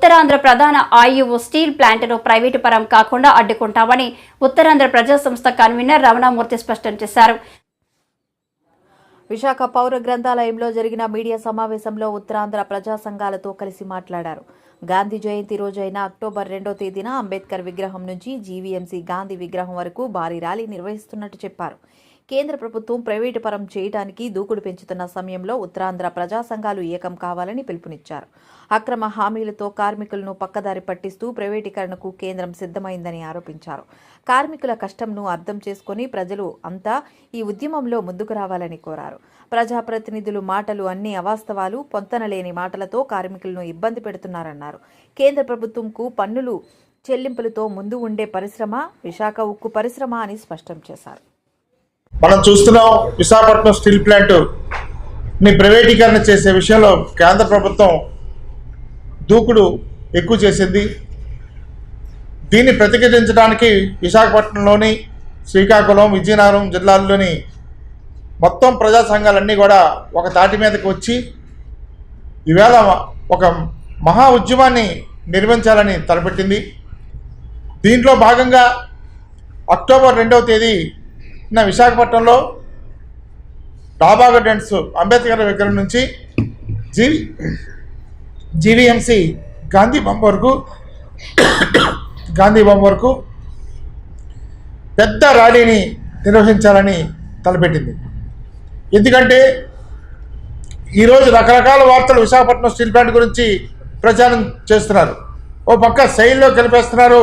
ఉత్తరాంధ్ర ప్రధాన ఆయువు స్టీల్ ప్లాంట్ను ప్రైవేటు పరం కాకుండా అడ్డుకుంటామని ఉత్తరాంధ్ర ప్రజా సంస్థ కన్వీనర్ రమణామూర్తి స్పష్టం చేశారు. విశాఖ పౌర గ్రంథాలయంలో జరిగిన మీడియా సమావేశంలో ఉత్తరాంధ్ర ప్రజా సంఘాలతో కలిసి మాట్లాడారు. గాంధీ జయంతి రోజైన అక్టోబర్ రెండో తేదీన అంబేద్కర్ విగ్రహం నుంచి జీవీఎంసీ గాంధీ విగ్రహం వరకు భారీ ర్యాలీ నిర్వహిస్తున్నట్టు చెప్పారు. కేంద్ర ప్రభుత్వం ప్రైవేటు పరం చేయడానికి దూకుడు పెంచుతున్న సమయంలో ఉత్తరాంధ్ర ప్రజా సంఘాలు ఏకం కావాలని పిలుపునిచ్చారు. అక్రమ హామీలతో కార్మికులను పక్కదారి పట్టిస్తూ ప్రైవేటీకరణకు కేంద్రం సిద్ధమైందని ఆరోపించారు. కార్మికుల కష్టంను అర్థం చేసుకుని ప్రజలు అంతా ఈ ఉద్యమంలో ముందుకు రావాలని కోరారు. ప్రజాప్రతినిధులు మాటలు అన్ని అవాస్తవాలు పొంతనలేని మాటలతో కార్మికులను ఇబ్బంది పెడుతున్నారన్నారు. కేంద్ర ప్రభుత్వంకు పన్నులు చెల్లింపులతో ముందు ఉండే పరిశ్రమ విశాఖ ఉక్కు పరిశ్రమ అని స్పష్టం చేశారు. మనం చూస్తున్నాం విశాఖపట్నం స్టీల్ ప్లాంట్ని ప్రైవేటీకరణ చేసే విషయంలో కేంద్ర ప్రభుత్వం దూకుడు ఎక్కువ చేసింది. దీన్ని ప్రతిఘటించడానికి విశాఖపట్నంలోని శ్రీకాకుళం విజయనగరం జిల్లాల్లోని మొత్తం ప్రజా సంఘాలన్నీ కూడా ఒక తాటి మీదకి వచ్చి ఈవేళ ఒక మహా ఉద్యమాన్ని నిర్మించాలని తలపెట్టింది. దీంట్లో భాగంగా అక్టోబర్ రెండవ తేదీ నా విశాఖపట్నంలో డాబా గార్డెన్స్ అంబేద్కర్ విగ్రహం నుంచి జీవి జీవీఎంసీ గాంధీ బొమ్మ వరకు గాంధీ బొమ్మ వరకు పెద్ద ర్యాలీని నిర్వహించాలని తలపెట్టింది. ఎందుకంటే ఈరోజు రకరకాల వార్తలు విశాఖపట్నం స్టీల్ ప్లాంట్ గురించి ప్రచారం చేస్తున్నారు. ఓ పక్క శైలిలో కలిపేస్తున్నారు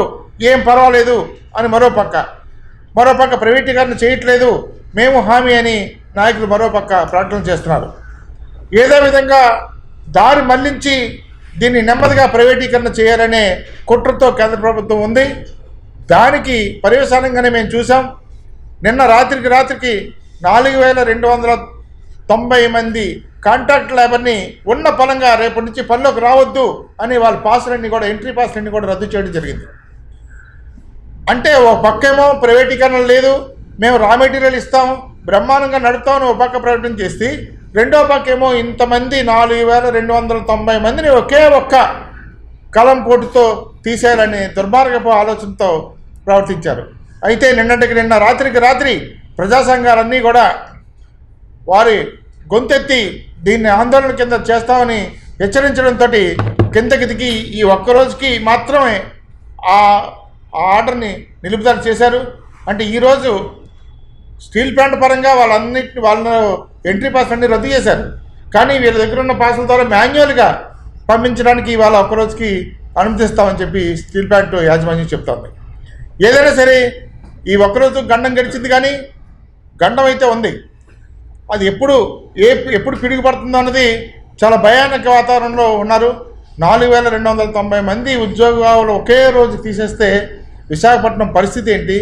ఏం పర్వాలేదు అని మరో పక్క మరోపక్క ప్రైవేటీకరణ చేయట్లేదు. మేము హామీ అని నాయకులు మరోపక్క ప్రకటన చేస్తున్నారు. ఏదో విధంగా దారి మళ్ళించి దీన్ని నెమ్మదిగా ప్రైవేటీకరణ చేయాలనే కుట్రతో కేంద్ర ప్రభుత్వం ఉంది. దానికి పర్యవసానంగానే మేము చూసాం నిన్న రాత్రికి రాత్రికి నాలుగు వేల రెండు వందల తొంభై మంది కాంట్రాక్ట్ లేబర్ని ఉన్న పరంగా రేపటి నుంచి పనిలోకి రావద్దు అని వాళ్ళ పాసులన్నీ కూడా ఎంట్రీ పాసులన్నీ కూడా రద్దు చేయడం జరిగింది. అంటే ఒక పక్కేమో ప్రైవేటీకరణ లేదు మేము రా మెటీరియల్ ఇస్తాం బ్రహ్మాండంగా నడుపుతామని ఒక పక్క ప్రకటన చేసి రెండో పక్క ఏమో ఇంతమంది నాలుగు వేల రెండు వందల తొంభై మందిని ఒకే ఒక్క కలం పోటుతో తీసేయాలని దుర్మార్గపు ఆలోచనతో ప్రవర్తించారు. అయితే నిన్నటికి నిన్న రాత్రికి రాత్రి ప్రజా సంఘాలన్నీ కూడా వారి గొంతెత్తి దీన్ని ఆందోళన కింద చేస్తామని హెచ్చరించడంతో కిందకి దిగి ఈ ఒక్క రోజుకి మాత్రమే ఆ ఆ ఆర్డర్ని నిలుపుదల చేశారు. అంటే ఈరోజు స్టీల్ ప్లాంట్ పరంగా వాళ్ళన్నింటిని వాళ్ళ ఎంట్రీ పాస్ అన్ని రద్దు చేశారు. కానీ వీళ్ళ దగ్గర ఉన్న పాసుల ద్వారా మాన్యువల్గా పంపించడానికి ఇవాళ ఒక్క రోజుకి అనుమతిస్తామని చెప్పి స్టీల్ ప్లాంట్ యాజమాన్యం చెప్తోంది. ఏదైనా సరే ఈ ఒక్కరోజు గండం గడిచింది కానీ గండం అయితే ఉంది. అది ఎప్పుడు ఏ ఎప్పుడు పిడుగు పడుతుందో అన్నది చాలా భయానక వాతావరణంలో ఉన్నారు. నాలుగు వేల రెండు వందల తొంభై మంది ఉద్యోగాలు ఒకే రోజు తీసేస్తే విశాఖపట్నం పరిస్థితి ఏంటి?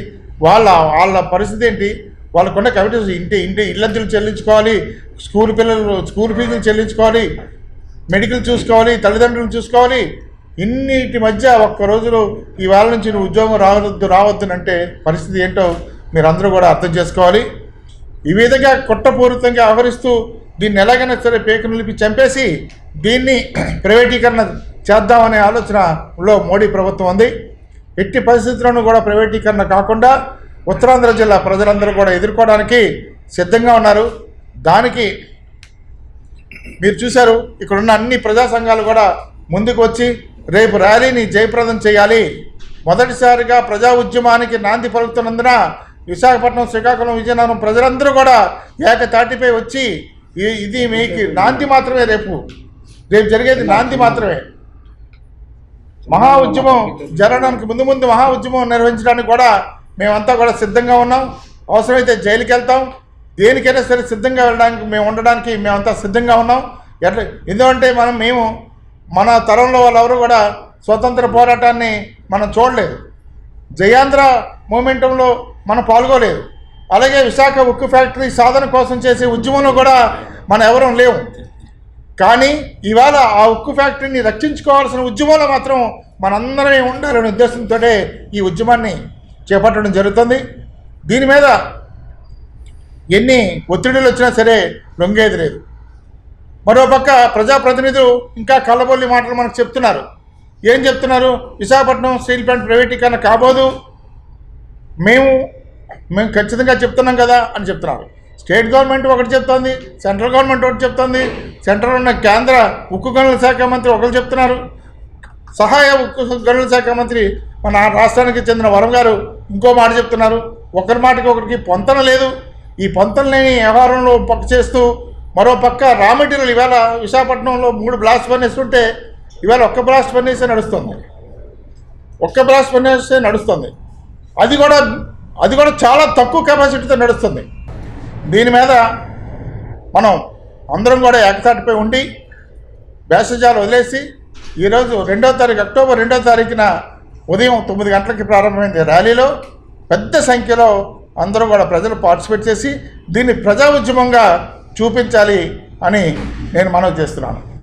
వాళ్ళ వాళ్ళ పరిస్థితి ఏంటి? వాళ్ళకున్న కమిటీస్ ఇంటి ఇంటి ఇళ్ళంతులు చెల్లించుకోవాలి స్కూల్ పిల్లలు స్కూల్ ఫీజులు చెల్లించుకోవాలి మెడికల్ చూసుకోవాలి తల్లిదండ్రులు చూసుకోవాలి. ఇన్నిటి మధ్య ఒక్క రోజులో ఈ నుంచి నువ్వు ఉద్యోగం రావద్దు రావద్దునంటే పరిస్థితి ఏంటో మీరందరూ కూడా అర్థం చేసుకోవాలి. ఈ విధంగా కుట్రపూరితంగా వ్యవహరిస్తూ దీన్ని ఎలాగైనా సరే పేక నిలిపి చంపేసి దీన్ని ప్రైవేటీకరణ చేద్దామనే ఆలోచనలో మోడీ ప్రభుత్వం ఉంది. ఎట్టి పరిస్థితుల్లోనూ కూడా ప్రైవేటీకరణ కాకుండా ఉత్తరాంధ్ర జిల్లా ప్రజలందరూ కూడా ఎదుర్కోవడానికి సిద్ధంగా ఉన్నారు. దానికి మీరు చూశారు ఇక్కడున్న అన్ని ప్రజా సంఘాలు కూడా ముందుకు వచ్చి రేపు ర్యాలీని జయప్రదం చేయాలి. మొదటిసారిగా ప్రజా ఉద్యమానికి నాంది పలుకుతున్నందున విశాఖపట్నం శ్రీకాకుళం విజయనగరం ప్రజలందరూ కూడా ఏకతాటిపై వచ్చి ఇది మీకు నాంది మాత్రమే రేపు. రేపు జరిగేది నాంది మాత్రమే. మహా ఉద్యమం జరగడానికి ముందు ముందు మహా ఉద్యమం నిర్వహించడానికి కూడా మేమంతా కూడా సిద్ధంగా ఉన్నాం. అవసరమైతే జైలుకి వెళ్తాం దేనికైనా సరే సిద్ధంగా వెళ్ళడానికి మేము ఉండడానికి మేమంతా సిద్ధంగా ఉన్నాం. ఎట్లా? ఎందుకంటే మనం మేము మన తరంలో వాళ్ళెవరు కూడా స్వతంత్ర పోరాటాన్ని మనం చూడలేదు. జయాంధ్ర మూమెంటంలో మనం పాల్గొలేదు. అలాగే విశాఖ ఉక్కు ఫ్యాక్టరీ సాధన కోసం చేసే ఉద్యమంలో కూడా మనం ఎవరం లేవు. కానీ ఇవాళ ఆ ఉక్కు ఫ్యాక్టరీని రక్షించుకోవాల్సిన ఉద్యమంలో మాత్రం మనందరమే ఉండాలనే ఉద్దేశంతో ఈ ఉద్యమాన్ని చేపట్టడం జరుగుతుంది. దీని మీద ఎన్ని ఒత్తిడిలు వచ్చినా సరే లొంగేది లేదు. మరోపక్క ప్రజాప్రతినిధులు ఇంకా కళ్ళబొల్లి మాటలు మనకు చెప్తున్నారు. ఏం చెప్తున్నారు? విశాఖపట్నం స్టీల్ ప్లాంట్ ప్రైవేటీకరణ కాబోదు. మేము మేము ఖచ్చితంగా చెప్తున్నాం కదా అని చెప్తున్నారు. స్టేట్ గవర్నమెంట్ ఒకటి చెప్తోంది సెంట్రల్ గవర్నమెంట్ ఒకటి చెప్తోంది సెంట్రల్ ఉన్న కేంద్ర ఉక్కు గనుల శాఖ మంత్రి ఒకరు చెప్తున్నారు. సహాయ ఉక్కు గనుల శాఖ మంత్రి మన రాష్ట్రానికి చెందిన వరం గారు ఇంకో మాట చెప్తున్నారు. ఒకరి మాటకి ఒకరికి పొంతన లేదు. ఈ పొంతన లేని వ్యవహారంలో పక్క చేస్తూ మరో పక్క రా మెటీరియల్ ఇవాళ విశాఖపట్నంలో మూడు బ్లాస్ట్ ఫర్నేస్ ఉంటే ఇవాళ ఒక్క బ్లాస్ట్ ఫర్నేసే నడుస్తుంది? ఒక్క బ్లాస్ట్ ఫర్నేసే నడుస్తుంది? అది కూడా అది కూడా చాలా తక్కువ కెపాసిటీతో నడుస్తుంది. దీని మీద మనం అందరం కూడా ఏకతాటిపై ఉండి భేషజాలు వదిలేసి ఈరోజు రెండో తారీఖు అక్టోబర్ రెండో తారీఖున ఉదయం తొమ్మిది గంటలకి ప్రారంభమైంది ర్యాలీలో. పెద్ద సంఖ్యలో అందరూ కూడా ప్రజలు పార్టిసిపేట్ చేసి దీన్ని ప్రజా ఉద్యమంగా చూపించాలి అని నేను మనవి చేస్తున్నాను.